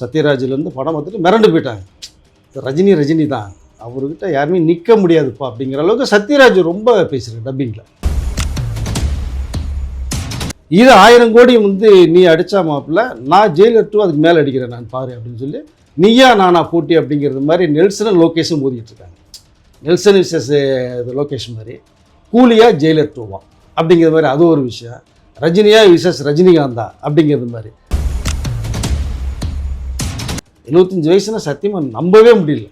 சத்யராஜ்லேருந்து படம் பார்த்துட்டு மிரண்டு போயிட்டாங்க. ரஜினி ரஜினி தான். அவர்கிட்ட யாருமே நிற்க முடியாதுப்பா அப்படிங்கிற அளவுக்கு சத்யராஜ் ரொம்ப பேசுகிறேன் டப்பிங்கில் இது ஆயிரம் கோடி வந்து நீ அடித்தா மாப்பிள்ள நான் ஜெயிலர் டூ அதுக்கு மேலே அடிக்கிறேன் நான் பாரு அப்படின்னு சொல்லி நீயா நானா போட்டி அப்படிங்கிறது மாதிரி நெல்சனும் லோகேஷும் மோதிட்டு இருக்காங்க. நெல்சன் விசஸ் லோகேஷ் மாதிரி கூலியா ஜெயிலர் டூவா அப்படிங்கிற மாதிரி அது ஒரு விஷயம். ரஜினியா விசஸ் ரஜினிகாந்தா அப்படிங்கிறது மாதிரி. எழுபத்தஞ்சு வயசுனா சத்தியமா நம்பவே முடியல.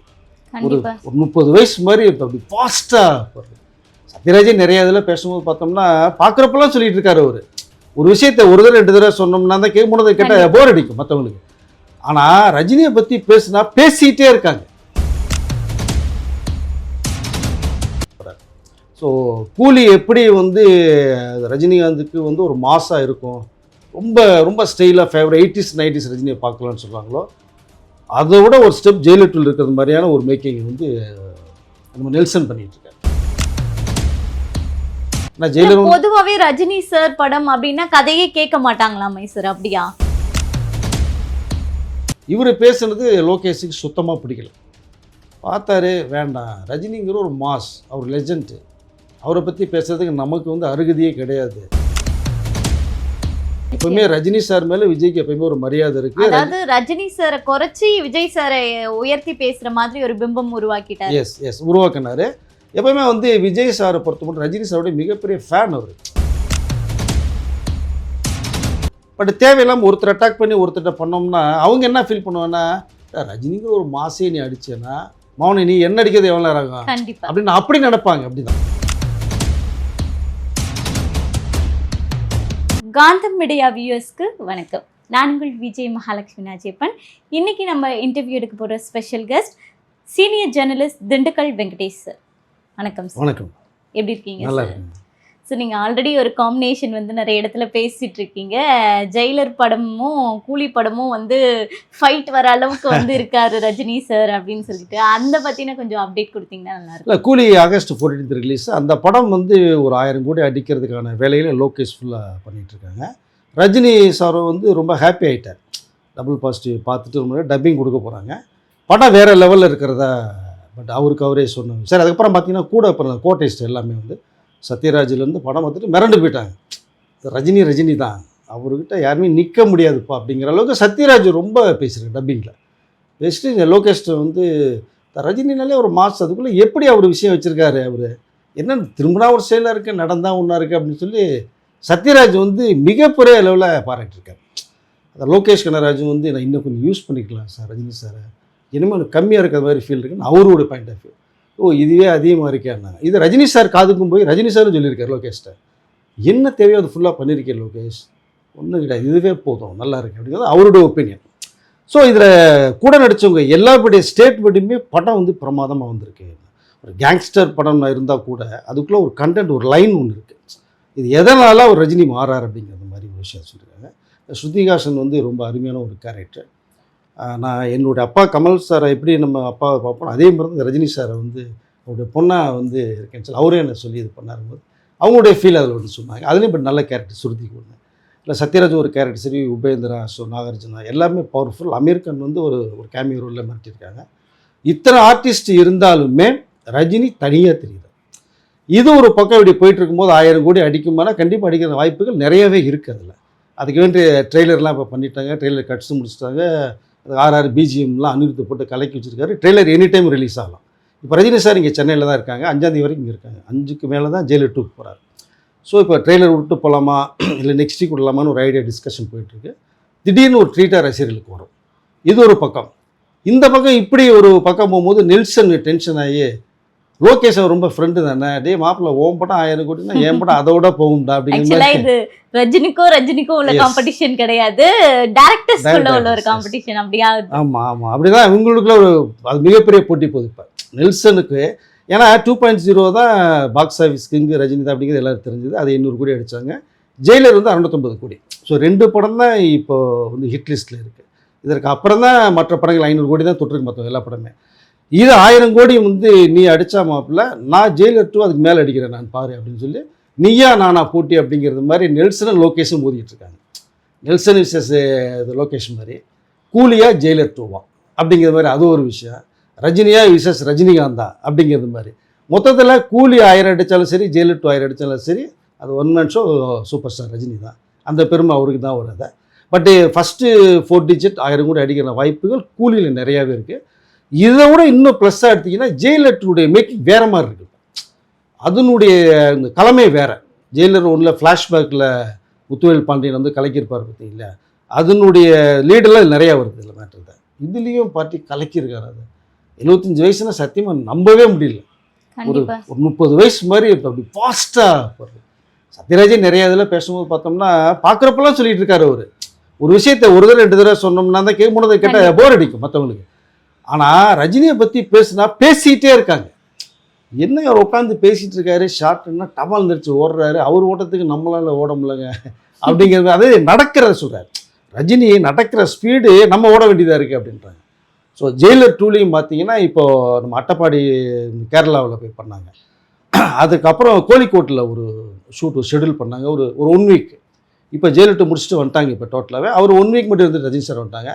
ஒரு முப்பது வயசு மாதிரி இப்ப அப்படி ஃபாஸ்ட்டாக போகிறது சத்யராஜே நிறைய இதில் பேசும்போது பார்த்தோம்னா பார்க்குறப்பெல்லாம் சொல்லிட்டு இருக்காரு அவர். ஒரு விஷயத்தை ஒரு தடவை ரெண்டு தடவை சொன்னோம்னா தான் கேட்க போனதை கேட்டால் போர் அடிக்கும் மற்றவங்களுக்கு ஆனால் ரஜினியை பற்றி பேசுனா பேசிக்கிட்டே இருக்காங்க. ஸோ கூலி எப்படி வந்து ரஜினிகாந்துக்கு வந்து ஒரு மாசாக இருக்கும். ரொம்ப ரொம்ப ஸ்டைலாக ஃபேவரட் எயிட்டிஸ் நைன்டிஸ் ரஜினியை பார்க்கலான்னு சொல்கிறாங்களோ அதை விட ஒரு ஸ்டெப் ஜெயிலட்டில் இருக்கிறது மாதிரியான ஒரு மேக்கிங் வந்து நம்ம நெல்சன் பண்ணிட்டு இருக்காரு பொதுவாவே ரஜினி சார் படம் அப்படின்னா கதையே கேட்க மாட்டாங்களாமே சார் அப்படியா? இவர் பேசுனது லோகேஷுக்கு சுத்தமாக பிடிக்கல. பார்த்தாரு வேண்டாம். ரஜினிங்கிற ஒரு மாஸ் அவர் லெஜெண்ட்டு அவரை பற்றி பேசுறதுக்கு நமக்கு வந்து அருகதையே கிடையாது. எப்பவுமே ரஜினி சார் மேலே விஜய்க்கு எப்பயுமே ஒரு மரியாதை இருக்குது அதாவது ரஜினி சாரை குறைச்சி விஜய் சாரை உயர்த்தி பேசுற மாதிரி ஒரு பிம்பம் உருவாக்கிட்டாரு. S S உருவாக்குனாரு. எப்பவுமே வந்து விஜய் சாரை பொறுத்த மட்டும் ரஜினி சாரோட மிகப்பெரிய ஃபேன் அவர். பட் தேவையில்லாமல் ஒருத்தர் அட்டாக் பண்ணி ஒருத்தர்கிட்ட பண்ணோம்னா அவங்க என்ன ஃபீல் பண்ணுவாங்கன்னா "டேய், ரஜினிங்கிற ஒரு மாசே நீ அடிச்சேன்னா மௌனி நீ என்ன அடிக்கிறது எவ்வளோ நேரம் ஆகும்? கண்டிப்பா. அப்படின்னு அப்படி நினைப்பாங்க அப்படிதான். காந்தம் மீடியா வியூவர்ஸ்க்கு வணக்கம். நான் உங்கள் விஜய் மகாலட்சுமி நாஜேப்பன். இன்னைக்கு நம்ம இன்டர்வியூ எடுக்க போகிற special guest senior journalist Dindigul Venkatesh sir வணக்கம் சார் வணக்கம். எப்படி இருக்கீங்க நல்லா ஸோ நீங்கள் ஆல்ரெடி ஒரு காம்பினேஷன் வந்து நிறைய இடத்துல பேசிகிட்டு இருக்கீங்க ஜெயிலர் படமும் கூலி படமும் வந்து ஃபைட் வர அளவுக்கு வந்து இருக்காரு ரஜினி சார் அப்படின்னு சொல்லிட்டு. அந்த பற்றின கொஞ்சம் அப்டேட் கொடுத்தீங்கன்னா நல்லா இல்லை கூலி ஆகஸ்ட் ஃபோர்டீன்த் ரிலீஸ் அந்த படம் வந்து ஒரு ஆயிரம் கோடி அடிக்கிறதுக்கான வேலையில லோகேஷ் ஃபுல்லாக பண்ணிகிட்ருக்காங்க ரஜினி சார் வந்து ரொம்ப ஹாப்பி ஆகிட்டார் டபுள் பாசிட்டிவ் பார்த்துட்டு ரொம்ப டப்பிங் கொடுக்க போகிறாங்க படம் வேறு லெவலில் இருக்கிறதா பட் அவருக்கு அவரே சொன்னாங்க சரி அதுக்கப்புறம் பார்த்தீங்கன்னா கூட இப்போ கோட்டேஸ்ட் எல்லாமே வந்து சத்யராஜ்லேருந்து படம் பார்த்துட்டு மிரண்டு போயிட்டாங்க. ரஜினி ரஜினி தான். அவர்கிட்ட யாருமே நிற்க முடியாதுப்பா அப்படிங்கிற அளவுக்கு சத்யராஜ் ரொம்ப பேசுகிறார் டப்பிங்கில் பேசிட்டு இந்த லோகேஷ்ட வந்து ரஜினினாலே ஒரு மாஸ் அதுக்குள்ளே எப்படி அவர் விஷயம் வச்சுருக்காரு அவர்? என்னென்னு திரும்பினா ஒரு செயலாக இருக்குது நடந்தால் ஒன்றா இருக்குது அப்படின்னு சொல்லி சத்யராஜ் வந்து மிகப்பெரிய அளவில் பாராட்டியிருக்காரு. அந்த லோகேஷ் கனராஜும் வந்து நான் இன்னும் கொஞ்சம் யூஸ் பண்ணிக்கலாம் சார் ரஜினி சார். இனிமேல் கம்மியாக இருக்கிற மாதிரி ஃபீல் இருக்குன்னு அவரோட பாயிண்ட் ஆஃப் வியூ ஓ இதுவே அதிகமாக இருக்கேன்னா இது ரஜினி சார் காதுக்கும் போய் ரஜினி சாரும் சொல்லியிருக்கார் லோகேஷ்ட என்ன தேவையோ அது ஃபுல்லாக பண்ணியிருக்கேன் லோகேஷ். ஒன்றும் கிடையாது இதுவே போதும் நல்லா இருக்கு அப்படிங்கிறது அவருடைய ஒப்பீனியன் ஸோ இதில் கூட நடித்தவங்க எல்லாருடைய ஸ்டேட்மெண்ட்டுமே படம் வந்து பிரமாதமாக வந்திருக்கு. ஒரு கேங்ஸ்டர் படம் இருந்தால் கூட அதுக்குள்ளே ஒரு கண்டென்ட் ஒரு லைன் ஒன்று இருக்குது இது எதனால் அவர் ரஜினி மாறார் அப்படிங்கிற மாதிரி ஒரு விஷயம் சொல்லியிருக்காங்க. ஸ்ருதிகாசன் வந்து ரொம்ப அருமையான ஒரு கேரக்டர் நான் என்னுடைய அப்பா கமல் சாரை எப்படி நம்ம அப்பாவை பார்ப்போம் அதே மாதிரி தான் ரஜினி சாரை வந்து அவருடைய பொண்ணாக வந்து இருக்கேன்னு சொல்லி அவரே என்ன சொல்லி இது பண்ணாரும்போது அவங்களுடைய ஃபீல் அதில் ஒன்று சொன்னாங்க. அதுலேயும் இப்போ நல்ல கேரக்டர் சுருதிக்கு ஒன்று இல்லை சத்யராஜ் ஒரு கேரக்டர் சரி உபேந்திரா ஸோ நாகார்ஜுனா எல்லாமே பவர்ஃபுல் அமீர்கன் வந்து ஒரு ஒரு கேமியோ ரோலில் மாட்டியிருக்காங்க இத்தனை ஆர்டிஸ்ட் இருந்தாலுமே ரஜினி தனியாக தெரியுது. இது ஒரு பக்கம் இப்படி போயிட்டு இருக்கும்போது ஆயிரம் கோடி அடிக்குமானா கண்டிப்பாக அடிக்கிற வாய்ப்புகள் நிறையவே இருக்குது அதில். அதுக்கு வேண்டிய ட்ரெய்லர்லாம் இப்போ பண்ணிட்டாங்க ட்ரெய்லர் கட்ஸும் முடிச்சிட்டாங்க. ஆர்ஆர் பிஜிஎம்லாம் அனிருத்து போட்டு கலக்கி வச்சுருக்காரு. ட்ரெய்லர் எனி டைம் ரிலீஸ் ஆகலாம். இப்போ ரஜினி சார் இங்கே சென்னையில் தான் இருக்காங்க. அஞ்சாந்தேதி வரைக்கும் இங்கே இருக்காங்க. அஞ்சுக்கு மேலே தான் ஜெயிலர் டூக்கு போகிறாரு ஸோ இப்போ ட்ரெய்லர் விட்டு போகலாமா இல்லை நெக்ஸ்ட் வீக் விடலாமான்னு ஒரு ஐடியா டிஸ்கஷன் போயிட்டுருக்கு. திடீர்னு ஒரு ட்ரீட்டாக ரசிகர்களுக்கு வரும். இது ஒரு பக்கம். இந்த பக்கம் இப்படி ஒரு பக்கம் போகும்போது நெல்சன் டென்ஷன் ஆகி லோகேஷ் ரொம்ப ஃப்ரெண்டு தானே? டேய் மாப்பிள்ள ஓம் படம் ஆயிரம் கோடினா என் படம் அதை விட போகும்டா அப்படிங்கிற இது ரஜினிக்கும் ரஜினிக்கும் உள்ள. காம்படிஷன் கிடையாது. டேரக்டர்ஸ்குள்ள உள்ள ஒரு. காம்படிஷன் அப்படியா? ஆமாம் ஆமாம் அப்படிதான் இவங்களுக்குள்ள ஒரு அது மிகப்பெரிய போட்டி போகுது இப்போ. நெல்சனுக்கு ஏன்னா டூ பாயிண்ட் ஜீரோ தான் பாக்ஸ் ஆஃபீஸ் கிங்கு ரஜினி தான் அப்படிங்கிறது எல்லாரும் தெரிஞ்சது. அது எண்ணூறு கோடி அடித்தாங்க ஜெயிலர் வந்து அறுநூத்தொம்பது கோடி. ஸோ ரெண்டு படம் தான் இப்போ வந்து ஹிட் லிஸ்ட்டில் இருக்குது இதற்கு அப்புறம் தான் மற்ற படங்கள் ஐநூறு கோடி தான் தொட்டிருக்கு மற்ற எல்லா படமே. இது ஆயிரம் கோடி வந்து நீ அடித்தா மாப்பிள்ள நான் ஜெயிலர் டூ அதுக்கு மேலே அடிக்கிறேன் நான் பாரு அப்படின்னு சொல்லி நீயா நானா போட்டி அப்படிங்கிறது மாதிரி நெல்சனும் லோகேஷும் மோதிட்டு இருக்காங்க. நெல்சன் விசஸ் லோகேஷ் மாதிரி. கூலியா ஜெயிலர் டூவா அப்படிங்கிற மாதிரி அது ஒரு விஷயம். ரஜினியா விசஸ் ரஜினிகாந்தா அப்படிங்கிறது மாதிரி. மொத்தத்தில் கூலி ஆயிரம் அடித்தாலும் சரி ஜெயிலர் டூ ஆயிரம் அடித்தாலும் சரி அது one man show super star Rajini தான். அந்த பெருமை அவருக்கு தான் வருது பட்டு ஃபஸ்ட்டு ஃபோர் டிஜிட் ஆயிரம் கூட அடிக்கிற வாய்ப்புகள் கூலியில் நிறையாவே இருக்குது இதை விட இன்னும் ப்ளஸ்ஸாக எடுத்திங்கன்னா ஜெயிலருடைய மேக்கிங் வேறு மாதிரி இருக்குது அதனுடைய இந்த கலமே வேறு. ஜெயிலர் ஒன்றில் ஃப்ளாஷ்பேக்கில் முத்துவேல் பாண்டியன் வந்து கலக்கியிருப்பார் பார்த்தீங்களா? அதனுடைய லீடெல்லாம் நிறையா வருது இதில் மேட்டர் தான் இதுலேயும் பார்ட்டி கலக்கியிருக்காரு அது. எழுபத்தஞ்சு வயசுனா சத்தியமாக நம்பவே முடியல. ஒரு ஒரு முப்பது வயசு மாதிரி இப்ப அப்படி ஃபாஸ்ட்டாக சத்யராஜே நிறைய இதில் பேசும்போது பார்த்தோம்னா பார்க்குறப்பெல்லாம் சொல்லிட்டு இருக்காரு அவர். ஒரு விஷயத்தை ஒரு தடவை ரெண்டு தடவை சொன்னோம்னா தான் கேட்க மூணு கேட்டால். போர் அடிக்கும் மற்றவங்களுக்கு ஆனால் ரஜினியை பற்றி பேசுனா பேசிக்கிட்டே இருக்காங்க. என்ன அவர் உட்காந்து பேசிகிட்டு இருக்காரு? ஷார்ட்னா டபால் நிறுத்தி ஓடுறாரு. அவர் ஓட்டத்துக்கு நம்மளால் ஓட முடியலங்க. அப்படிங்கிறது அது நடக்கிறத சொல்கிறார் ரஜினி நடக்கிற ஸ்பீடு நம்ம ஓட வேண்டியதாக இருக்குது அப்படின்றாங்க. ஸோ ஜெயிலர் டூலையும் பார்த்தீங்கன்னா இப்போது நம்ம அட்டப்பாடி கேரளாவில் போய் பண்ணாங்க. அதுக்கப்புறம் கோழிக்கோட்டில் ஒரு ஷூட் ஷெடியூல் பண்ணாங்க. ஒரு ஒரு ஒன் வீக் இப்போ ஜெயிலர் டூ முடிச்சுட்டு வந்துட்டாங்க இப்போ டோட்டலாகவே அவர் ஒன் வீக் மட்டும் இருந்து ரஜினி சார் வந்துட்டாங்க.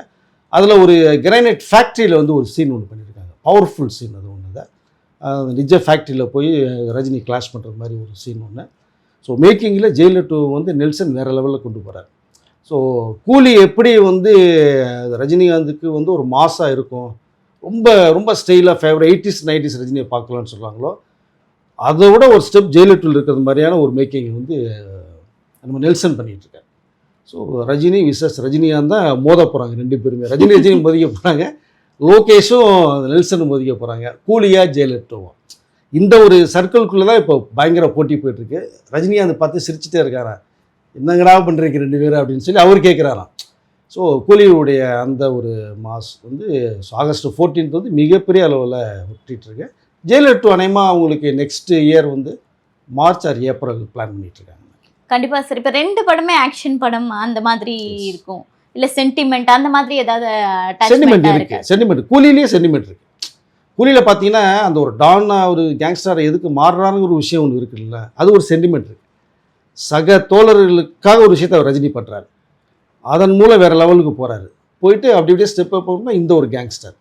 அதில் ஒரு கிரானைட் ஃபேக்ட்ரியில் வந்து ஒரு சீன் ஒன்று பண்ணியிருக்காங்க பவர்ஃபுல் சீன் அது ஒன்று தான். நிஜ ஃபேக்ட்ரியில் போய் ரஜினி கிளாஷ் பண்ணுற மாதிரி ஒரு சீன் ஒன்று ஸோ மேக்கிங்கில் ஜெயிலர் டூ வந்து நெல்சன் வேறு லெவலில் கொண்டு போகிறார் ஸோ கூலி எப்படி வந்து ரஜினிகாந்துக்கு வந்து ஒரு மாசாக இருக்கும். ரொம்ப ரொம்ப ஸ்டைலாக ஃபேவரட் எயிட்டிஸ் நைன்டிஸ் ரஜினியை பார்க்கலான்னு சொல்கிறாங்களோ அதை விட ஒரு ஸ்டெப் ஜெயிலர் டூவில் இருக்கிறது மாதிரியான ஒரு மேக்கிங் வந்து நம்ம நெல்சன் பண்ணிட்டு ஸோ ரஜினி விசஸ் ரஜினியாக தான் மோத போகிறாங்க ரெண்டு பேருமே. ரஜினி ரஜினி மோதிக்க போகிறாங்க லோகேஷும் நெல்சனும் மோதிக்க போகிறாங்க கூலியா ஜெயலலிதாவும். இந்த ஒரு சர்க்கிள்குள்ளே தான் இப்போ பயங்கர போட்டி போயிட்டுருக்கு. ரஜினிகாந்த் பார்த்து சிரிச்சுட்டே இருக்காரா? என்னங்கடா பண்ணுறீங்க ரெண்டு பேரும் அப்படின்னு சொல்லி அவர் கேட்குறாராம் ஸோ கூலியுடைய அந்த ஒரு மாஸ் வந்து ஆகஸ்ட் 14th வந்து மிகப்பெரிய அளவில் விட்டுருக்கு ஜெயலலிட்டு டூ அவங்களுக்கு நெக்ஸ்ட் இயர் வந்து மார்ச் ஆர் ஏப்ரல் பிளான் பண்ணிட்டு இருக்காங்க கண்டிப்பா சார். இப்ப ரெண்டு படமே ஆக்ஷன் படம் அந்த மாதிரி. இருக்கும். இல்ல சென்டிமெண்ட் அந்த மாதிரி ஏதாவது சென்டிமெண்ட் இருக்கு. சென்டிமெண்ட் கூலியிலேயே சென்டிமெண்ட் இருக்கு. கூலியில் பார்த்தீங்கன்னா அந்த ஒரு டான்னா ஒரு கேங்ஸ்டர் எதுக்கு மாறுறாங்கிற ஒரு விஷயம் ஒன்று இருக்குல்ல. அது ஒரு சென்டிமெண்ட் இருக்கு. சக தோழர்களுக்காக ஒரு விஷயத்தை அவர் ரஜினி பண்ணுறாரு அதன் மூலம் வேற லெவலுக்கு போறாரு. போயிட்டு அப்படி அப்படியே ஸ்டெப் அப் இந்த ஒரு கேங்ஸ்டர்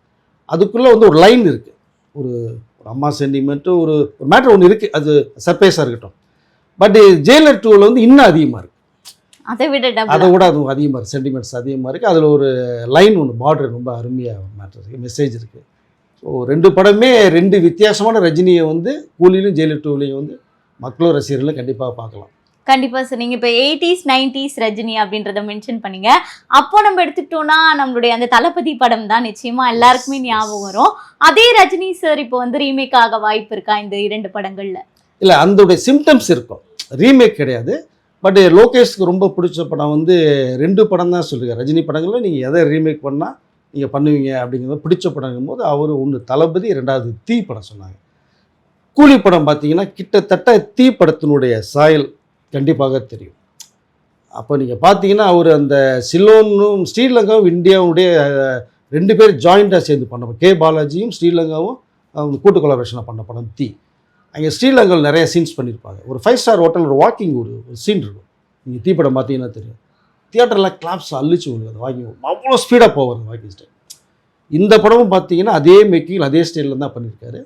அதுக்குள்ளே வந்து ஒரு லைன் இருக்குது ஒரு ஒரு அம்மா சென்டிமெண்ட்டு ஒரு ஒரு மேட்ரு ஒன்று இருக்குது அது சர்ப்ரைஸாக இருக்கட்டும். பட் ஜெயிலர் டூவில் வந்து இன்னும் அதிகமாக இருக்குது அதை விட அதை விட அது அதிகமாக இருக்குது சென்டிமெண்ட்ஸ் அதிகமாக இருக்குது அதில் ஒரு லைன் ஒன்று பார்டர் ரொம்ப அருமையாக மேட்டர் இருக்குது மெசேஜ் இருக்குது ஸோ ரெண்டு படமே ரெண்டு வித்தியாசமான ரஜினியை வந்து கூலியிலும் ஜெயிலர் டூலையும் வந்து மக்களும் ரசிகர்களும் கண்டிப்பாக பார்க்கலாம். கண்டிப்பா சார் நீங்க இப்ப எயிட்டிஸ் நைன்டிஸ் ரஜினி அப்படின்றத மென்ஷன் பண்ணீங்க. அப்போ நம்ம எடுத்துக்கிட்டோம்னா நம்மளுடைய அந்த தளபதி படம் தான் நிச்சயமா எல்லாருக்குமே ஞாபகம் வரும். அதே ரஜினி சார் இப்போ வந்து ரீமேக் ஆக வாய்ப்பு இருக்கா இந்த இரண்டு படங்கள்ல? இல்லை அதோடைய சிம்டம்ஸ் இருக்கும். ரீமேக் கிடையாது. பட் லோகேஷ்க்கு ரொம்ப பிடிச்ச படம் வந்து ரெண்டு படம் தான் சொல்லுங்கள் ரஜினி படங்களில் நீங்கள் எதை ரீமேக் பண்ணால் நீங்கள் பண்ணுவீங்க அப்படிங்கிறது பிடிச்ச படங்கும் போது அவர் ஒன்று தளபதி ரெண்டாவது தீ படம் சொன்னாங்க. கூலி படம் பார்த்தீங்கன்னா கிட்டத்தட்ட தீ படத்தினுடைய சாயல் கண்டிப்பாக தெரியும். அப்போ நீங்கள் பார்த்தீங்கன்னா அவர் அந்த சிலோனும் ஸ்ரீலங்காவும் இந்தியாவுடைய ரெண்டு பேர் ஜாயிண்ட்டாக சேர்ந்து பண்ண கே. பாலாஜியும் ஸ்ரீலங்காவும் கூட்டு கொலாபரேஷனை பண்ண படம் தீ. அங்கே ஸ்ரீலங்கல் நிறைய சீன்ஸ் பண்ணியிருப்பாங்க ஒரு ஃபைவ் ஸ்டார் ஹோட்டல் ஒரு வாக்கிங் ஒரு ஒரு சீன் இருக்கும். நீங்கள் தீப்படம் பார்த்தீங்கன்னா தெரியும். தியேட்டரில் கிளாப்ஸ் அள்ளிச்சு உங்களுக்கு அந்த வாக்கிங் அவ்வளோ ஸ்பீடாக போவார் வாக்கிங் ஸ்டைல் இந்த படமும் பார்த்தீங்கன்னா அதே மேக்கிங் அதே ஸ்டைலில் தான் பண்ணியிருக்காரு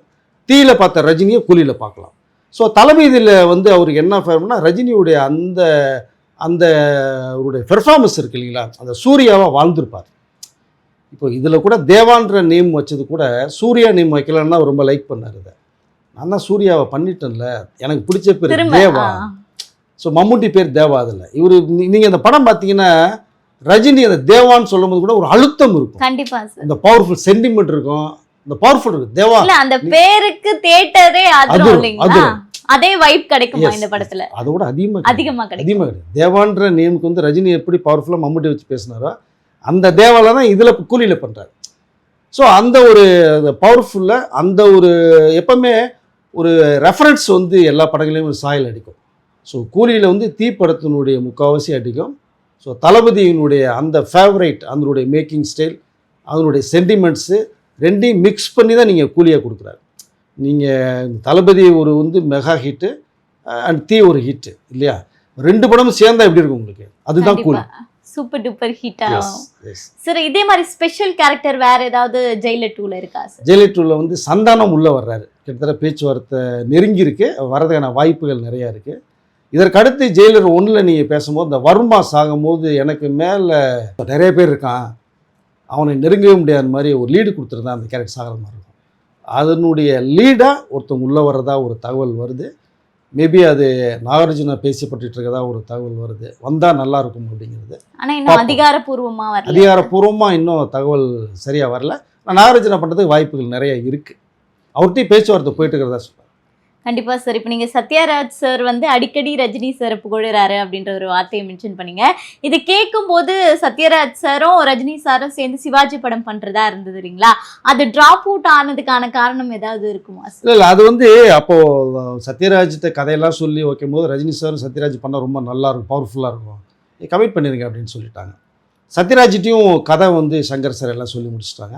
தீயில் பார்த்த ரஜினியை கூலியில் பார்க்கலாம். ஸோ தலைமையில் வந்து அவருக்கு என்ன ஃபேர்ம்னா ரஜினியுடைய அந்த அந்த அவருடைய பெர்ஃபார்மன்ஸ் இருக்கு இல்லைங்களா? அந்த சூர்யாவாக வாழ்ந்திருப்பார். இப்போ இதில் கூட தேவான்ற நேம் வச்சது கூட சூர்யா நேம் வைக்கலன்னா ரொம்ப லைக் பண்ணார் இதை. நான் தான் சூர்யாவை பண்ணிட்டேன்ல. எனக்கு பிடிச்ச பேர் தேவா. ஸோ மம்முட்டி பேர் தேவா அதில். இவர் நீங்கள் அந்த படம் பார்த்தீங்கன்னா ரஜினி அந்த தேவான்னு சொல்லும்போது கூட ஒரு அழுத்தம் இருக்கும். கண்டிப்பா சார் இந்த பவர்ஃபுல் சென்டிமெண்ட் இருக்கும். இந்த பவர்ஃபுல் இருக்கும் தேவா அந்த பேருக்கு தியேட்டரே அதிரும் அதிரும். அதே வைப் கிடைக்குமா இந்த படத்துல? அதோட அதிகமாக அதிகமா கிடைக்கும். அதிகமாக கிடையாது தேவான்ற நேமுக்கு வந்து ரஜினி எப்படி பவர்ஃபுல்லாக மம்முட்டி வச்சு பேசினாரோ அந்த தேவால தான் இதில் கூலியில் பண்ணுறாரு ஸோ அந்த ஒரு பவர்ஃபுல்லாக அந்த ஒரு எப்பவுமே ஒரு ரெஃபரன்ஸ் வந்து எல்லா படங்களையும் ஒரு சாயல் அடிக்கும். ஸோ கூலியில் வந்து தீ படத்தினுடைய முக்கால்வாசி அடிக்கும். ஸோ தளபதியினுடைய அந்த ஃபேவரைட் அதனுடைய மேக்கிங் ஸ்டைல் அதனுடைய சென்டிமெண்ட்ஸு ரெண்டையும் மிக்ஸ் பண்ணி தான் நீங்கள் கூலியாக கொடுக்குறாரு. நீங்கள் தளபதி ஒரு வந்து மெகா ஹிட்டு அண்ட் தீ ஒரு ஹிட்டு இல்லையா? ரெண்டு படமும் சேர்ந்தா எப்படி இருக்கும் உங்களுக்கு? அதுதான் கூலி. சூப்பர் டூப்பர் ஹிட் ஆகும். சார் இதே மாதிரி ஸ்பெஷல் கேரக்டர் வேற ஏதாவது ஜெயிலர் டூல இருக்கா சார் ஜெயலலிதாவில் வந்து சந்தானம் உள்ளே வர்றாரு. கிட்டத்தட்ட பேச்சுவார்த்தை நெருங்கி இருக்கு வரதுக்கான வாய்ப்புகள் நிறையா இருக்குது இதற்கடுத்து ஜெயிலர் ஒன்றில் நீங்கள் பேசும்போது இந்த வர்மா சாகும்போது எனக்கு மேலே நிறைய பேர் இருக்கான். அவனை நெருங்கவே முடியாத மாதிரி ஒரு லீடு கொடுத்துருந்தா அந்த கேரக்டர் சாகிற மாதிரி இருக்கும். அதனுடைய லீடாக ஒருத்தவங்க உள்ளே வர்றதா ஒரு தகவல் வருது. மேபி அது நாகார்ஜுனா பேசப்பட்டுட்டு இருக்கதா ஒரு தகவல் வருது. வந்தால் நல்லா இருக்கும் அப்படிங்கிறது. ஆனா இன்னும் பாப்போம். அதிகாரப்பூர்வமா வரல. அதிகாரப்பூர்வமாக இன்னும் தகவல் சரியாக வரல. நான் நாகார்ஜுனா பண்ணுறதுக்கு வாய்ப்புகள் நிறைய இருக்குது அவர்கிட்டயும் பேச்சுவார்த்தை போயிட்டு இருக்கிறதா சொல்கிறேன் கண்டிப்பாக சார் இப்போ நீங்கள் சத்யராஜ் சார் வந்து அடிக்கடி ரஜினி சார் புகழறாரு அப்படின்ற ஒரு வார்த்தையை மென்ஷன் பண்ணீங்க. இது கேட்கும்போது சத்யராஜ் சாரும் ரஜினி சாரும் சேர்ந்து சிவாஜி படம் பண்ணுறதா இருந்தது இல்லைங்களா? அது ட்ராப் அவுட் ஆனதுக்கான காரணம் ஏதாவது இருக்குமா சார் இல்லை இல்லை. அது வந்து அப்போது சத்யராஜ்கிட்ட கதையெல்லாம் சொல்லி வைக்கும்போது ரஜினி சாரும் சத்யராஜ் பண்ணால் ரொம்ப நல்லா இருக்கும் பவர்ஃபுல்லாக இருக்கும். கமிட் பண்ணிருங்க அப்படின்னு சொல்லிட்டாங்க. சத்யராஜ்கிட்டையும் கதை வந்து சங்கர் சார் எல்லாம் சொல்லி முடிச்சிட்டாங்க.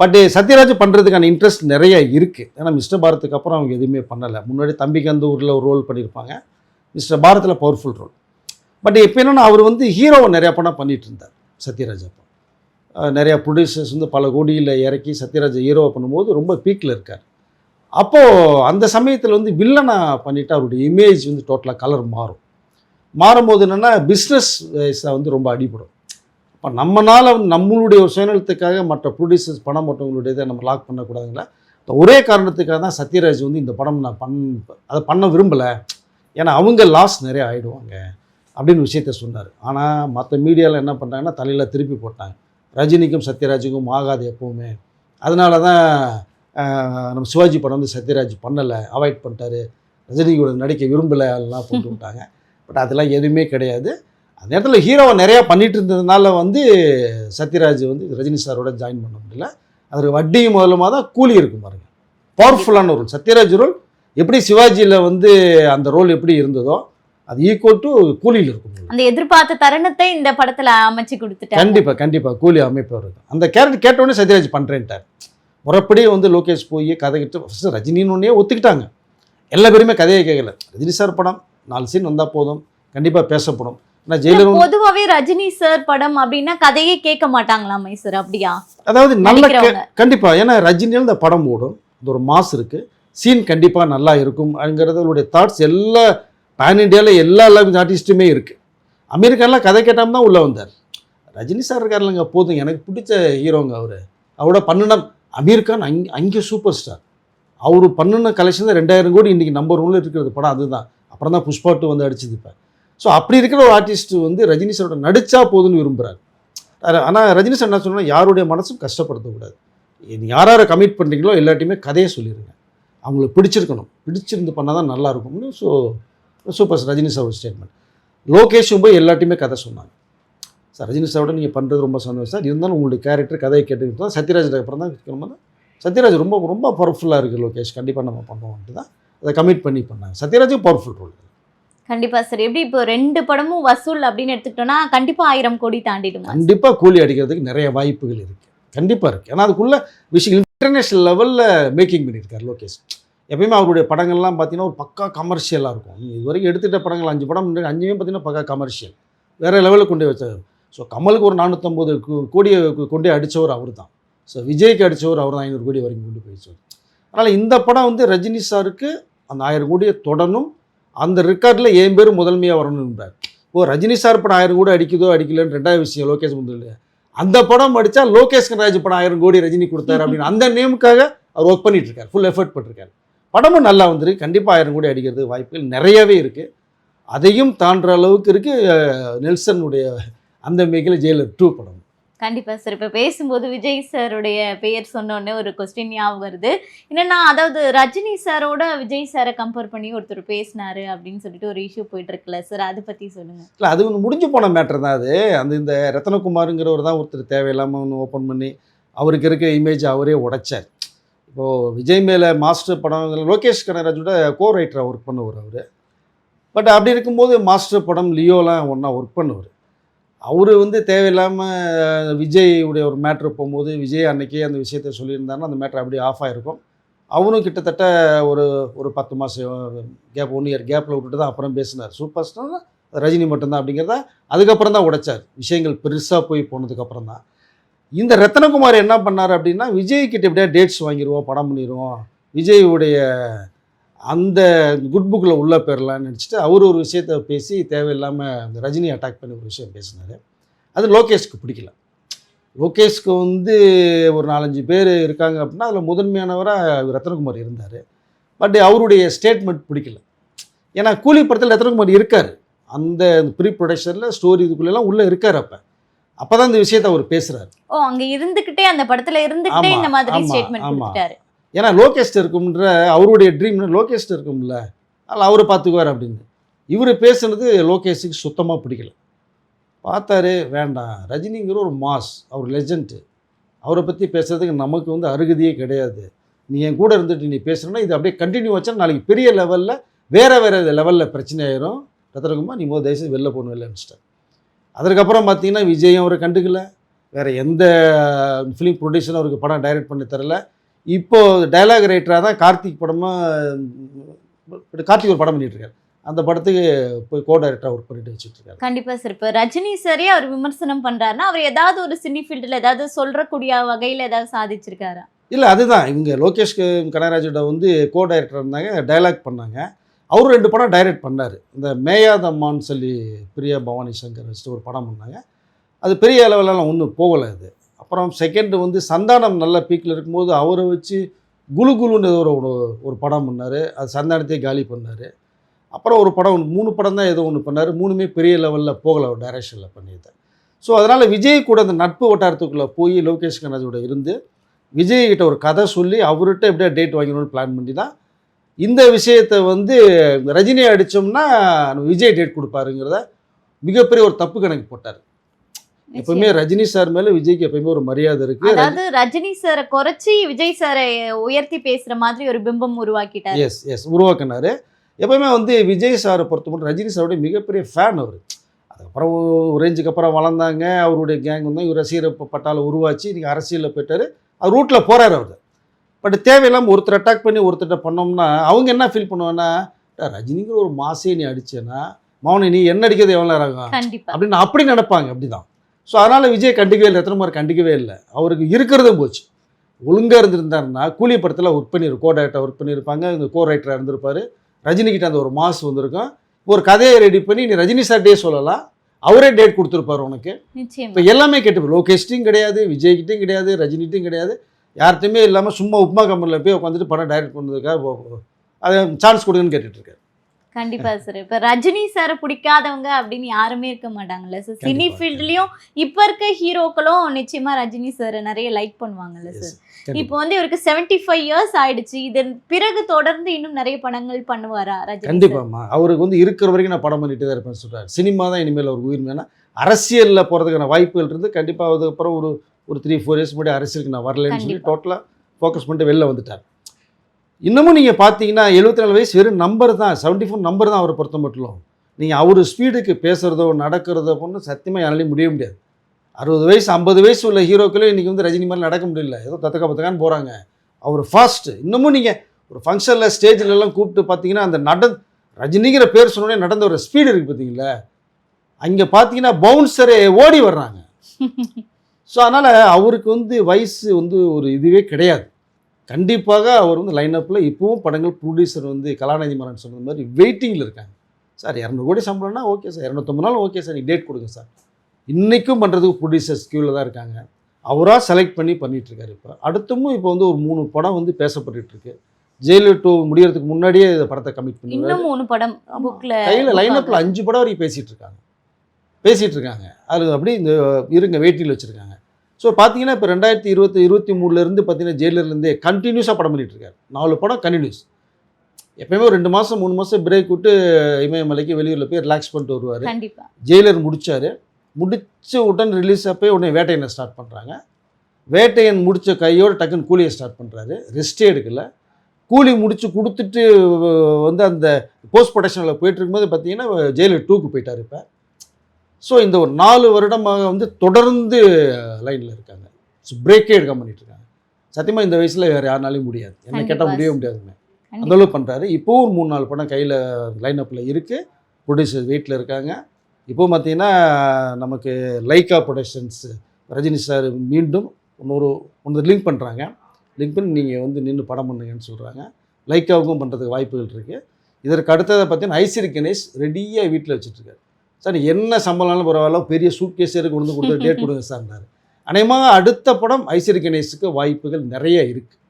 பட் eh, சத்யராஜ் பண்ணுறதுக்கான இன்ட்ரெஸ்ட் நிறைய இருக்குது ஏன்னா மிஸ்டர் பாரத்துக்கு அப்புறம் அவங்க எதுவுமே பண்ணலை. முன்னாடி தம்பிக்கு அந்த ஊரில் ஒரு ரோல் பண்ணியிருப்பாங்க மிஸ்டர் பாரத்தில் பவர்ஃபுல் ரோல் பட் இப்போ என்னென்னா அவர் வந்து ஹீரோவை நிறையா படம் பண்ணிட்டு இருந்தார் சத்யராஜ் அப்போ. நிறையா ப்ரொடியூசர்ஸ் வந்து பல கோடியில் இறக்கி சத்யராஜ் ஹீரோவை பண்ணும்போது ரொம்ப பீக்கில் இருக்கார். அப்போது அந்த சமயத்தில் வந்து வில்லனாக பண்ணிவிட்டு அவருடைய இமேஜ் வந்து டோட்டலாக கலர் மாறும். மாறும்போது என்னென்னா பிஸ்னஸ் வைஸாக வந்து ரொம்ப அடிபடும். இப்போ நம்மனால வந்து நம்மளுடைய சுயநலத்துக்காக மற்ற ப்ரொடியூசர்ஸ் பணம் மற்றவங்களுடைய இதை நம்ம லாக் பண்ணக்கூடாதுங்களா? ஒரே காரணத்துக்காக தான் சத்யராஜ் வந்து இந்த படம் நான் பண் அதை பண்ண விரும்பலை. ஏன்னா அவங்க லாஸ் நிறைய ஆகிடுவாங்க அப்படின்னு விஷயத்த சொன்னார். ஆனால் மற்ற மீடியாவில் என்ன பண்ணுறாங்கன்னா தலையில் திருப்பி போட்டாங்க. ரஜினிக்கும் சத்யராஜுக்கும் ஆகாது எப்போவுமே. அதனால தான் நம்ம சிவாஜி படம் வந்து சத்யராஜ் பண்ணலை அவாய்ட் பண்ணிட்டாரு. ரஜினி கூட நடிக்க விரும்பலை எல்லாம் போட்டு விட்டாங்க. பட் அதெல்லாம் எதுவுமே கிடையாது. அந்த நேரத்தில் ஹீரோவை நிறையா பண்ணிட்டு இருந்ததுனால வந்து சத்யராஜ் வந்து ரஜினி சாரோட ஜாயின் பண்ண முடியல. அதற்கு வட்டியும் முதலுமா தான் கூலி இருக்கும் பாருங்க. பவர்ஃபுல்லான ரோல் சத்யராஜ் ரோல் எப்படி சிவாஜியில் வந்து அந்த ரோல் எப்படி இருந்ததோ அது ஈக்குவல் டு கூலியில் இருக்கும் அந்த எதிர்பார்த்த தருணத்தை இந்த படத்துல அமைச்சு கொடுத்துட்டாங்க கண்டிப்பாக கண்டிப்பாக கூலி அமைப்பு இருக்கும் அந்த கேரக்டர் கேட்டோடனே சத்யராஜ் பண்ணுறேன்ட்டார் முறைப்படி வந்து லோகேஷ் போய் கதைக்கிட்டு ஃபஸ்ட்டு ரஜினின்னு ஒத்துக்கிட்டாங்க. எல்லா பேருமே கதையை கேட்கல ரஜினி சார் படம் நாலு சீன் வந்தால் போதும். கண்டிப்பாக பேசப்படும். பொதுவாவே ரஜினி சார் படம் அப்படின்னா கதையே கேட்க மாட்டாங்களாமே சார் அப்படியா? அதாவது நல்ல கண்டிப்பா ஏன்னா ரஜினியில் இந்த படம் ஓடும். இது ஒரு மாஸ் இருக்கு. சீன் கண்டிப்பாக நல்லா இருக்கும். அப்படிங்கிறதுடைய தாட்ஸ் எல்லா பேன் இண்டியாவில் எல்லா லாங்குவேஜ் ஆர்டிஸ்ட்டுமே இருக்குது அமெரிக்காலாம் கதை கேட்டாமல் தான் உள்ளே வந்தார். ரஜினி சார் இருக்காருலங்க போதும். எனக்கு பிடிச்ச ஹீரோங்க அவர். அவரோட பண்ணின அமீர் கான் அங்கே அங்கே சூப்பர் ஸ்டார் அவர் பண்ணின கலெக்ஷன் ரெண்டாயிரம் கோடி இன்றைக்கி நம்பர் ஒன்ல இருக்கிறது படம் அதுதான். அப்புறம் தான் புஷ்பா டூ வந்து அடிச்சது இப்போ. ஸோ அப்படி இருக்கிற ஒரு ஆர்டிஸ்ட் வந்து ரஜினி சாரோட நடித்தா போதும்னு விரும்புகிறார் ஆனால் ரஜினி சார் என்ன சொன்னா யாருடைய மனசும் கஷ்டப்படுத்தக்கூடாது. நீ யார் யாரை கமிட் பண்ணுறீங்களோ எல்லாத்தையுமே கதையை சொல்லிடுங்க அவங்களுக்கு பிடிச்சிருக்கணும். பிடிச்சிருந்து பண்ணால் தான் நல்லா இருக்கும்னு ஸோ சூப்பர் ரஜினி சார் ஒரு ஸ்டேட்மெண்ட் லோகேஷும் போய் எல்லாட்டையுமே கதை சொன்னாங்க. சார் ரஜினி சாரோட நீங்கள் பண்ணுறது ரொம்ப சந்தோஷம். சார் இருந்தாலும் உங்களுடைய கேரக்டர் கதையை கேட்டுக்கிட்டு தான் சத்யராஜுக்கு அப்புறம் தான் கேட்கணும்? சத்யராஜ் ரொம்ப ரொம்ப பவர்ஃபுல்லாக இருக்குது லோகேஷ். கண்டிப்பாக நம்ம பண்ணுவோம்ட்டு தான் அதை கமிட் பண்ணி பண்ணாங்க. சத்யராஜும் பவர்ஃபுல் ரோல் கண்டிப்பா சார் எப்படி இப்போ ரெண்டு படமும் வசூல் அப்படின்னு எடுத்துக்கிட்டோம்னா கண்டிப்பா ஆயிரம் கோடி தாண்டிடும் கண்டிப்பாக கூலி அடிக்கிறதுக்கு நிறைய வாய்ப்புகள் இருக்குது கண்டிப்பாக இருக்குது ஏன்னா அதுக்குள்ள விஷயம் இன்டர்நேஷ்னல் லெவலில் மேக்கிங் பண்ணியிருக்கார் லோகேஷ். எப்பயுமே அவருடைய படங்கள்லாம் பார்த்தீங்கன்னா ஒரு பக்கா கமர்ஷியலாக இருக்கும். இது வரைக்கும் எடுத்துகிட்ட படங்கள் அஞ்சு படம் முன்னாடி அஞ்சுமே பார்த்தீங்கன்னா பக்கா கமர்ஷியல் வேறு லெவலில் கொண்டு வச்சார் ஸோ கமலுக்கு ஒரு நானூற்றம்பது கோடியை கொண்டே அடித்தவர் அவர் தான் ஸோ விஜய்க்கு அடித்தவர் அவர் தான் ஐநூறு கோடி வரைக்கும் கொண்டு போயிடுச்சவர் அதனால் இந்த படம் வந்து ரஜினி சாருக்கு அந்த ஆயிரம் கோடியை தொடரும் அந்த ரெக்கார்டில் என் பேர் முதன்மையாக வரணுன்றார் ஓ ரஜினி சார் படம் ஆயிரம் கோடி அடிக்குதோ அடிக்கலன்னு ரெண்டாவது விஷயம் லோகேஷ் முதல்ல அந்த படம் அடித்தா லோகேஷ் கனராஜ் படம் ஆயிரம் கோடி ரஜினி கொடுத்தாரு அப்படின்னு அந்த நேமுக்காக அவர் ஒர்க் பண்ணிட்டு இருக்காரு ஃபுல் எஃபர்ட் பண்ணிருக்காரு படமும் நல்லா வந்திருக்கு. கண்டிப்பாக ஆயிரம் கோடி அடிக்கிறதுக்கு வாய்ப்புகள் நிறையவே இருக்குது அதையும் தாண்டுற அளவுக்கு இருக்குது நெல்சனுடைய அந்த மிகில ஜெயிலர் டூ படம். கண்டிப்பாக சார் இப்போ பேசும்போது விஜய் சாருடைய பெயர் சொன்னோடனே ஒரு கொஸ்டின் ஞாபகம் வருது. என்னென்னா அதாவது ரஜினி சாரோட விஜய் சாரை கம்பேர் பண்ணி ஒருத்தர் பேசினாரு அப்படின்னு சொல்லிட்டு ஒரு இஷ்யூ போயிட்டு இருக்குல்ல சார் அதை பற்றி சொல்லுங்கள் இல்லை அது ஒன்று முடிஞ்சு போன மேட்டர் தான் அது. அந்த இந்த ரத்னகுமாருங்கிறவர் தான் ஒருத்தர் தேவையில்லாமல் ஒன்று ஓப்பன் பண்ணி அவருக்கு இருக்க இமேஜ் அவரே உடைச்சார். இப்போது விஜய் மேலே மாஸ்டர் படம் லோகேஷ் கனகராஜோட கோ ரைட்டராக ஒர்க் பண்ணுவார் அவர். பட் அப்படி இருக்கும்போது மாஸ்டர் படம் லியோலாம் ஒன்றா ஒர்க் பண்ணுவார். அவர் வந்து தேவையில்லாமல் விஜய் உடைய ஒரு மேட்ரு போகும்போது விஜய் அன்றைக்கே அந்த விஷயத்த சொல்லியிருந்தாருன்னா அந்த மேட்ரு அப்படியே ஆஃப் ஆகிருக்கும் அவரும் கிட்டத்தட்ட ஒரு ஒரு பத்து மாதம் கேப் ஒன் இயர் கேப்பில் விட்டுட்டு தான் அப்புறம் பேசினார். சூப்பர் ஸ்டார் ரஜினி மட்டும்தான் அப்படிங்கிறத அதுக்கப்புறம் தான் உடைச்சார். விஷயங்கள் பெருசாக போய் போனதுக்கப்புறம் தான். இந்த ரத்னகுமார் என்ன பண்ணார் அப்படின்னா விஜய்கிட்ட எப்படியா டேட்ஸ் வாங்கிடுவோம் படம் பண்ணிடுவோம் விஜய் உடைய அந்த குட் புக்கில் உள்ள பேர்லாம்னு நினச்சிட்டு அவர் ஒரு விஷயத்த பேசி தேவையில்லாமல் அந்த ரஜினி அட்டாக் பண்ணி ஒரு விஷயம் பேசினார். அது லோகேஷ்க்கு பிடிக்கல. லோகேஷ்க்கு வந்து ஒரு நாலஞ்சு பேர் இருக்காங்க அப்படின்னா அதில் முதன்மையானவராக ரத்னகுமார் இருந்தார். பட் அவருடைய ஸ்டேட்மெண்ட் பிடிக்கல. ஏன்னா கூலி படத்தில் ரத்னகுமார் இருக்கார். அந்த ப்ரீ ப்ரொடக்ஷனில் ஸ்டோரி இதுக்குள்ளெல்லாம் உள்ளே இருக்கார் அப்போ. அப்போ தான் இந்த விஷயத்தை அவர் பேசுகிறார் ஓ அங்க இருந்துகிட்டே அந்த படத்துல இருந்துகிட்டே ஆமா, இந்த மாதிரி ஸ்டேட்மெண்ட். கொடுத்துட்டாரு. ஏன்னா லோகேஸ்ட் இருக்கும்ன்ற அவருடைய ட்ரீம்னு லோகேஸ்ட் இருக்கும்ல. அதில் அவரை பார்த்துக்குவார் அப்படின்னு. இவர் பேசுனது லோகேஷுக்கு சுத்தமாக பிடிக்கல. பார்த்தாரு வேண்டாம் ரஜினிங்கிற ஒரு மாஸ் அவர் லெஜண்ட்டு அவரை பற்றி பேசுறதுக்கு நமக்கு வந்து அருகதியே கிடையாது. நீ என் கூட இருந்துட்டு நீ பேசுறேன்னா இது அப்படியே கண்டினியூ வச்சா நாளைக்கு பெரிய லெவலில் வேறு வேறு லெவலில் பிரச்சனை ஆயிரும். ரத்னகுமார் நீ முதல் தயவுசெய்து வெளில போகணும் இல்லைன்னு அதற்கப்புறம் பார்த்தீங்கன்னா விஜயும் அவரை கண்டுக்கல. வேறு எந்த ஃபிலிம் ப்ரொடியூசரும் அவருக்கு படம் டைரக்ட் பண்ணி தரல. இப்போ டைலாக் ரைட்டராக தான் கார்த்திக் படமாக கார்த்திக் ஒரு படம் பண்ணிட்டு இருக்காரு. அந்த படத்துக்கு போய் கோ டைரக்டராக ஒர்க் பண்ணிட்டு வச்சுட்டு இருக்காரு. கண்டிப்பா சார் இப்போ ரஜினி சாரே அவர் விமர்சனம் பண்றாருன்னா அவர் ஏதாவது ஒரு சினி ஃபீல்டில் ஏதாவது சொல்றக்கூடிய வகையில ஏதாவது சாதிச்சிருக்காரா? இல்லை அதுதான். இவங்க லோகேஷ் கனகராஜோட வந்து கோ டைரக்டர் இருந்தாங்க டைலாக் பண்ணாங்க. அவரும் ரெண்டு படம் டைரக்ட் பண்ணார். இந்த மேயாதம்மான்னு சொல்லி பிரியா பவானி சங்கர் வச்சுட்டு ஒரு படம் பண்ணாங்க. அது பெரிய லெவலெல்லாம் ஒன்றும் போகலை அது. அப்புறம் செகண்டு வந்து சந்தானம் நல்ல பீக்கில் இருக்கும்போது அவரை வச்சு குலு குலுன்னு ஒரு ஒரு- ஒரு படம் பண்ணார். அது சந்தானத்தையே காலி பண்ணார். அப்புறம் ஒரு படம் ஒன்று மூணு படம் தான் ஏதோ ஒன்று பண்ணார். மூணுமே பெரிய லெவலில் போகலை ஒரு டைரக்ஷனில் பண்ணியிருந்தேன் ஸோ அதனால் விஜய் கூட அந்த நட்பு வட்டாரத்துக்குள்ளே போய் லோகேஷ் கனகராஜோட இருந்து விஜய்கிட்ட ஒரு கதை சொல்லி அவர்கிட்ட எப்படியா டேட் வாங்கணும்னு பிளான் பண்ணி தான் இந்த விஷயத்தை வந்து ரஜினியை அடித்தோம்னா விஜய் டேட் கொடுப்பாருங்கிறத மிகப்பெரிய ஒரு தப்பு கணக்கு போட்டார். எப்பவுமே ரஜினி சார் மேலே விஜய்க்கு எப்பயுமே ஒரு மரியாதை இருக்கு. அதாவது ரஜினி சாரை குறைச்சி விஜய் சாரை உயர்த்தி பேசுற மாதிரி ஒரு பிம்பம் உருவாக்கிட்டாரு. S S உருவாக்குனாரு. எப்பவுமே வந்து விஜய் சாரை பொறுத்த மட்டும் ரஜினி சாருடைய மிகப்பெரிய ஃபேன் அவர். அதுக்கப்புறம் ஒரு ரேஞ்சுக்கு அப்புறம் வளர்ந்தாங்க. அவருடைய கேங் வந்து இவர் ரசிகர் ப- பட்டாளம் உருவாச்சு. இன்றைக்கி அரசியலில் போயிட்டார். அவர் ரூட்டில் போகிறார் அவர். பட் தேவையில்லாமல் ஒருத்தர் அட்டாக் பண்ணி ஒருத்தர்கிட்ட பண்ணோம்னா அவங்க என்ன ஃபீல் பண்ணுவாங்கன்னா "டா, ரஜினிங்கிற ஒரு மாசே நீ அடிச்சேன்னா மௌனி நீ என்ன அடிக்கிறது எவ்வளோ நேரம் ஆகும்? அப்படின்னு அப்படி நடப்பாங்க அப்படி தான் ஸோ அதனால் விஜய் கண்டிக்கவே இல்லை ரத்னகுமார் கண்டிக்கவே இல்லை. அவருக்கு இருக்கிறதும் போச்சு. ஒழுங்காக இருந்திருந்தாருன்னா கூலி படத்தில் ஒர்க் பண்ணிரு கோ டைரக்டர் ஒர்க் பண்ணியிருப்பாங்க இந்த கோ ரைட்டராக இருந்திருப்பாரு. ரஜினிகிட்ட அந்த ஒரு மாஸ் வந்திருக்கும். ஒரு கதையை ரெடி பண்ணி நீ ரஜினி சார்ட்டே சொல்லலாம். அவரே டேட் கொடுத்துருப்பாரு உனக்கு. இப்போ எல்லாமே கேட்டு லோகேஷ்ட்டையும் கிடையாது விஜய்கிட்டையும் கிடையாது ரஜினிகிட்டையும் கிடையாது. யார்கிட்டையுமே இல்லாமல் சும்மா உப்மா கம்பெனியில் போய் உட்காந்துட்டு படம் டைரக்ட் பண்ணதுக்காக அது சான்ஸ் கொடுங்கன்னு கேட்டுட்டு இருக்காரு. கண்டிப்பா சார் இப்ப ரஜினி சாரை பிடிக்காதவங்க அப்படின்னு யாருமே இருக்க மாட்டாங்கல்ல சார் சினி கண்டிப்பா. ஃபீல்ட்லயும் இப்ப இருக்க ஹீரோக்களும் நிச்சயமா ரஜினி சார் நிறைய லைக் பண்ணுவாங்கல்ல சார் கண்டிப்பா. இப்போ வந்து இவருக்கு 75 ஃபைவ் இயர்ஸ் ஆயிடுச்சு இதன் பிறகு தொடர்ந்து இன்னும் நிறைய படங்கள் பண்ணுவாரா ரஜினி sir? கண்டிப்பாம்மா அவருக்கு வந்து இருக்கிற வரைக்கும் நான் படம் பண்ணிட்டு தான் இருப்பேன்னு சொல்கிறார் சினிமா தான் இனிமேல் அவருக்கு உயிர் ஏன்னா அரசியலில் போகிறதுக்கான வாய்ப்புகள் இருந்து கண்டிப்பாக அதுக்கப்புறம் ஒரு ஒரு த்ரீ ஃபோர் இயர்ஸ் முன்னாடி அரசியலுக்கு நான் வரலன்னு சொல்லி கண்டிப்பா. டோட்டலாக ஃபோக்கஸ் பண்ணிட்டு வெளில வந்துட்டார் இன்னமும் நீங்கள் பார்த்தீங்கன்னா எழுபத்தி நாலு வயசு வெறும் நம்பர் தான் செவன்ட்டி ஃபோர் நம்பர் தான் அவரை பொறுத்த மட்டும். நீங்கள் அவர் ஸ்பீடுக்கு பேசுகிறதோ நடக்கிறதோ பொண்ணு சத்தியமாக யாராலையும் முடிய முடியாது. அறுபது வயசு ஐம்பது வயசு உள்ள ஹீரோக்களே இன்றைக்கி வந்து ரஜினி மாதிரி நடக்க முடியல. ஏதோ தத்தக்கா பத்தக்கான்னு போகிறாங்க அவர் ஃபாஸ்ட்டு இன்னமும் நீங்கள் ஒரு ஃபங்க்ஷனில் ஸ்டேஜ்ல எல்லாம் கூப்பிட்டு பார்த்தீங்கன்னா அந்த நட ரஜினிங்கிற பேர் சொன்னோடனே நடந்த ஒரு ஸ்பீடு இருக்குது பார்த்தீங்களா அங்கே பார்த்தீங்கன்னா பவுன்சரே ஓடி வர்றாங்க. ஸோ அதனால் அவருக்கு வந்து வயசு வந்து ஒரு இதுவே கிடையாது. கண்டிப்பாக அவர் வந்து லைனப்பில் இப்போவும் படங்கள் ப்ரொடியூசர் வந்து கலாநிதி மாறன் சொன்னது மாதிரி வெயிட்டிங்கில் இருக்காங்க. சார் இரநூறு கோடி சம்பளம்னா ஓகே சார். இரநூத்தம்பது நாள் ஓகே சார். நீங்கள் டேட் கொடுங்க சார். இன்றைக்கும் பண்ணுறதுக்கு ப்ரொடியூசர்ஸ் க்யூவில் தான் இருக்காங்க. அவராக செலக்ட் பண்ணி பண்ணிட்டு இருக்காரு இப்போ. அடுத்தும் இப்போ வந்து ஒரு மூணு படம் வந்து பேசப்பட்டுட்டு இருக்கு. ஜெயிலர் டூ முடியறதுக்கு முன்னாடியே இந்த படத்தை கமிட் பண்ணி இன்னும் மூணு படம். புக்ல கையில் லைனப்பில் அஞ்சு படம் வரைக்கும் பேசிகிட்டு இருக்காங்க. பேசிகிட்டு இருக்காங்க. அது அப்படியே இந்த இருங்க வெயிட்டில் வச்சுருக்காங்க. ஸோ பார்த்தீங்கன்னா இப்போ ரெண்டாயிரத்தி இருபத்தி இருபத்தி மூணுலேருந்து பார்த்தீங்கன்னா ஜெயிலர்லேருந்தே கண்டினியூஸாக படம் பண்ணிட்டு இருக்காரு நாலு படம் கண்டினியூஸ் எப்பயுமே ஒரு ரெண்டு மாதம் மூணு மாதம் பிரேக் விட்டு இமயமலைக்கு வெளியூரில் போய் ரிலாக்ஸ் பண்ணிட்டு வருவார். ஜெயிலர் முடிச்சாரு. முடிச்ச உடனே ரிலீஸ் அப்போ உடனே வேட்டையனை ஸ்டார்ட் பண்ணுறாங்க வேட்டையன் முடிச்ச கையோடு டக்குன்னு கூலியை ஸ்டார்ட் பண்ணுறாரு ரெஸ்ட்டே எடுக்கல. கூலி முடிச்சு கொடுத்துட்டு வந்து அந்த போஸ்ட் ப்ரொடக்ஷனில் போயிட்டு இருக்கும்போது பார்த்தீங்கன்னா ஜெயிலர் டூக்கு போயிட்டார் இப்போ. ஸோ இந்த ஒரு நாலு வருடமாக வந்து தொடர்ந்து லைனில் இருக்காங்க. ஸோ பிரேக்கே எடுக்காம பண்ணிட்டு இருக்காங்க சத்தியமாக இந்த வயசில் வேறு யாருனாலையும் முடியாது. என்ன கேட்டால். முடியவே முடியாதுங்க அந்த கண்டிப்பா. அளவுக்கு பண்ணுறாரு இப்போவும் ஒரு மூணு நாலு படம் கையில் லைனப்பில் இருக்குது ப்ரொடியூசர் வெயிட்டில் இருக்காங்க. இப்போ பார்த்தீங்கன்னா நமக்கு லைக்கா ப்ரொடக்ஷன்ஸ் ரஜினி சார் மீண்டும் இன்னொரு ஒன்று லிங்க் பண்ணுறாங்க லிங்க் பண்ணி நீங்கள் வந்து நின்று படம் பண்ணுங்கன்னு சொல்கிறாங்க லைக்காவுக்கும் பண்ணுறதுக்கு வாய்ப்புகள் இருக்குது இதற்கு அடுத்ததை பார்த்தீங்கன்னா ஐசிரி கணேஷ் ரெடியாக வீட்டில் வச்சுட்ருக்காரு சார் என்ன சம்பளம்னாலும் பரவாயில்ல பெரிய சூட் கேஸே கொண்டு வந்து கொடுத்து டேட் கொடுங்க சார்னாரு அநேகமாக அடுத்த படம் ஐசிரி கணேஷுக்கு வாய்ப்புகள் நிறைய இருக்குது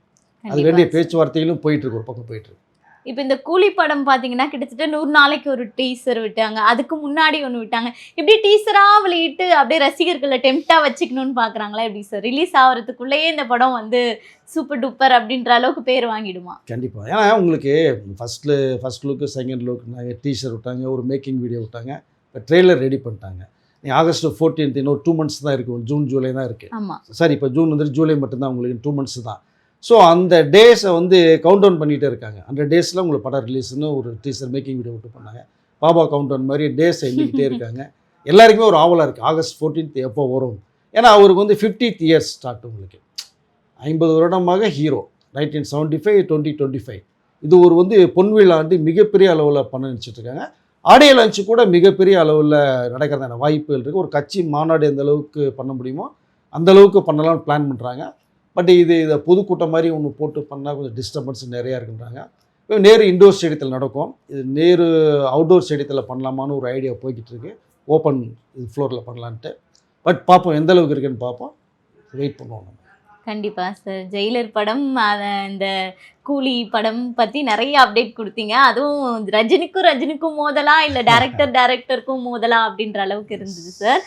அது வேண்டிய பேச்சுவார்த்தைகளும் போயிட்டுருக்கு ஒரு பக்கம் போயிட்டுருக்கு. இப்போ இந்த கூலி படம் பார்த்தீங்கன்னா கிட்டத்தட்ட நூறு நாளைக்கு ஒரு டீசர் விட்டாங்க. அதுக்கு முன்னாடி ஒன்று விட்டாங்க. இப்படி டீசராக வெளியிட்டு அப்படியே ரசிகர்களை டெம்ப்டாக வச்சுக்கணும்னு பார்க்குறாங்களா எப்படி சார்? ரிலீஸ் ஆகிறதுக்குள்ளேயே இந்த படம் வந்து சூப்பர் டூப்பர் அப்படின்ற அளவுக்கு பேர் வாங்கிடுமா? கண்டிப்பாக ஏன்னா உங்களுக்கு ஃபஸ்ட்டில் ஃபஸ்ட் லுக்கு செகண்ட் லுக் நாங்கள் டீசர் விட்டாங்க ஒரு மேக்கிங் வீடியோ விட்டாங்க. இப்போ ட்ரெய்லர் ரெடி பண்ணிட்டாங்க. நீ ஆகஸ்ட் ஃபோர்டீன்த் இன்னும் டூ மந்த்ஸ் தான் இருக்குது ஜூன் ஜூலை தான் இருக்குது சாரி இப்போ ஜூன் வந்துட்டு ஜூலை மட்டும்தான் உங்களுக்கு டூ மந்த்ஸ் தான். ஸோ அந்த டேஸை வந்து கவுண்ட் டவுன் பண்ணிகிட்டே இருக்காங்க அந்த டேஸில் உங்களுக்கு படம் ரிலீஸ்னு ஒரு டீசர் மேக்கிங் வீடியோ விட்டு பண்ணாங்க. பாபா கவுண்ட் டவுன் மாதிரி டேஸ் எண்ணிக்கிட்டே இருக்காங்க. எல்லாருக்குமே ஒரு ஆவலாக இருக்குது ஆகஸ்ட் ஃபோர்டீன்த் எப்போ வரும்? ஏன்னா அவருக்கு வந்து ஃபிஃப்டித் இயர்ஸ் ஸ்டார்ட் உங்களுக்கு. ஐம்பது வருடமாக hero nineteen seventy five twenty twenty five இது ஒரு வந்து பொன்விழாண்டு மிகப்பெரிய அளவில் பண்ண நினச்சிட்டு இருக்காங்க. ஆடியோ லஞ்சு கூட மிகப்பெரிய அளவில் நடக்கிறதான வாய்ப்புகள் இருக்குது ஒரு கட்சி மாநாடு எந்த அளவுக்கு பண்ண முடியுமோ அந்த அளவுக்கு பண்ணலாம்னு பிளான் பண்ணுறாங்க பட் இது இதை பொதுக்கூட்டம் மாதிரி ஒன்று போட்டு பண்ணால் கொஞ்சம் டிஸ்டர்பன்ஸ் நிறையா இருக்குன்றாங்க. இப்போ நேரு இண்டோர் ஸ்டேடியத்தில் நடக்கும். இது நேரு அவுட்டோர் ஸ்டேடியத்தில் பண்ணலாமான்னு ஒரு ஐடியா போய்கிட்டு இருக்கு. ஓப்பன் இது ஃப்ளோரில் பண்ணலான்ட்டு. பட் பார்ப்போம் எந்த அளவுக்கு இருக்குன்னு பார்ப்போம். வெயிட் பண்ணுவோம் நம்ம. கண்டிப்பா சார் ஜெயிலர் படம் அத இந்த கூலி படம் பத்தி நிறைய அப்டேட் கொடுத்தீங்க. அதுவும் ரஜினிக்கும் ரஜினிக்கும் மோதலா? இல்ல டேரக்டர் டேரக்டருக்கும் மோதலா? அப்படின்ற அளவுக்கு இருந்தது சார்